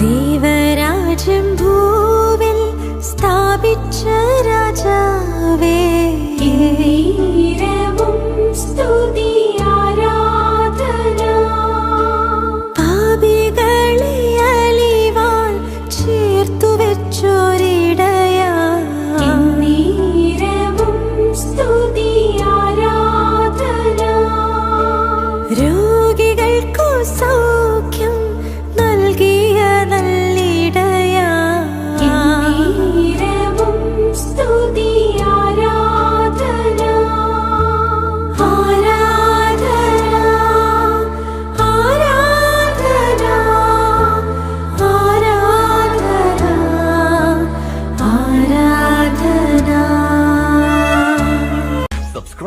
ദേവരാജം ഭൂവിൽ സ്ഥാപിച്ച രാജാവേ. സ്തുതി